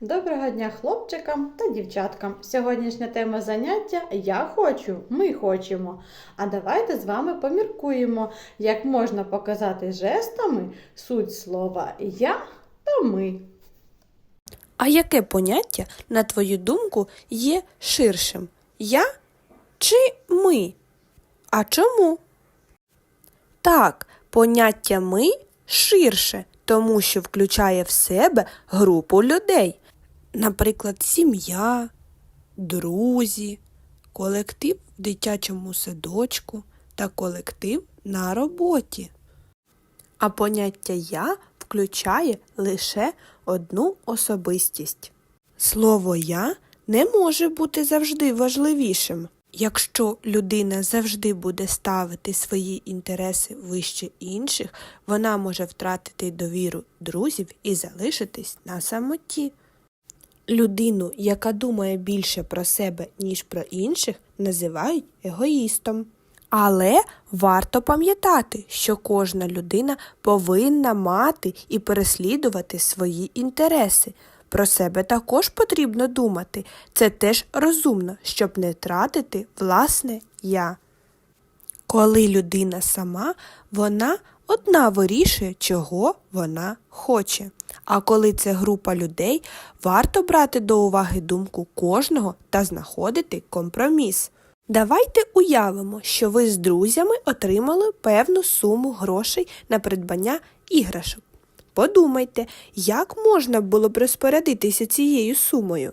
Доброго дня хлопчикам та дівчаткам. Сьогоднішня тема заняття Я хочу, ми хочемо. А давайте з вами поміркуємо, як можна показати жестами суть слова Я та ми. А яке поняття, на твою думку, є ширшим? Я чи ми? А чому? Так, поняття ми ширше, тому що включає в себе групу людей. Наприклад, сім'я, друзі, колектив в дитячому садочку та колектив на роботі. А поняття я включає лише одну особистість. Слово я не може бути завжди важливішим. Якщо людина завжди буде ставити свої інтереси вище інших, вона може втратити довіру друзів і залишитись на самоті. Людину, яка думає більше про себе, ніж про інших, називають егоїстом. Але варто пам'ятати, що кожна людина повинна мати і переслідувати свої інтереси. Про себе також потрібно думати. Це теж розумно, щоб не тратити власне я. Коли людина сама, вона одна вирішує, чого вона хоче. А коли це група людей, варто брати до уваги думку кожного та знаходити компроміс. Давайте уявимо, що ви з друзями отримали певну суму грошей на придбання іграшок. Подумайте, як можна було б розпорядитися цією сумою?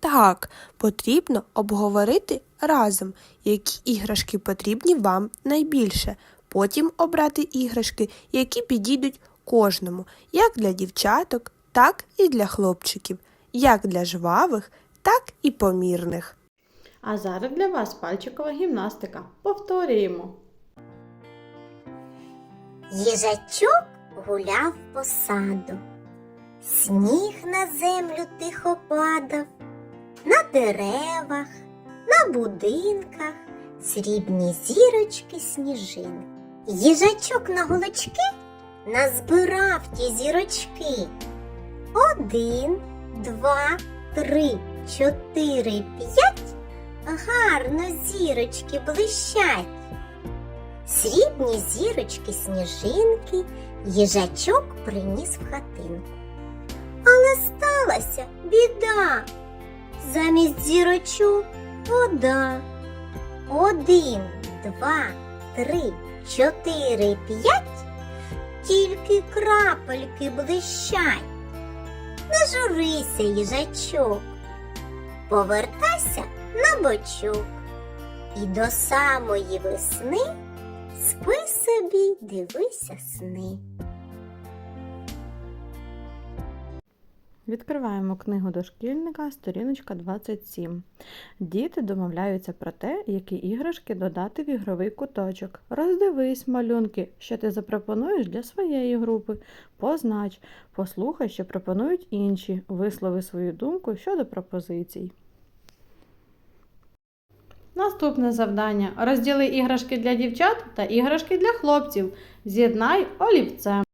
Так, потрібно обговорити разом, які іграшки потрібні вам найбільше, потім обрати іграшки, які підійдуть кожному, як для дівчаток, так і для хлопчиків, як для жвавих, так і помірних. А зараз для вас пальчикова гімнастика. Повторюємо. Їжачок гуляв по саду, сніг на землю тихо падав, на деревах, на будинках срібні зірочки сніжин. Їжачок на голочки назбирав ті зірочки. Один, два, три, чотири, п'ять. Гарно зірочки блищать. Срібні зірочки сніжинки їжачок приніс в хатинку. Але сталася біда. Замість зірочок вода. Один, два, три, чотири, п'ять. Тільки крапельки блищать. Не журися, їжачок. Повертайся на бочок. І до самої весни спи собі, дивися сни. Відкриваємо книгу дошкільника, сторіночка 27. Діти домовляються про те, які іграшки додати в ігровий куточок. Роздивись малюнки, що ти запропонуєш для своєї групи. Познач, послухай, що пропонують інші. Вислови свою думку щодо пропозицій. Наступне завдання. Розділи іграшки для дівчат та іграшки для хлопців. З'єднай олівцем.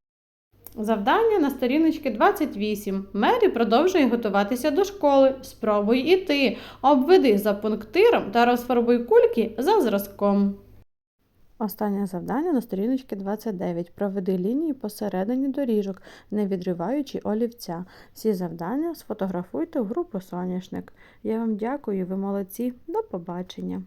Завдання на сторіночці 28. Мері продовжує готуватися до школи. Спробуй і ти. Обведи за пунктиром та розфарбуй кульки за зразком. Останнє завдання на сторіночці 29. Проведи лінії посередині доріжок, не відриваючи олівця. Всі завдання сфотографуйте в групу соняшник. Я вам дякую, ви молодці. До побачення.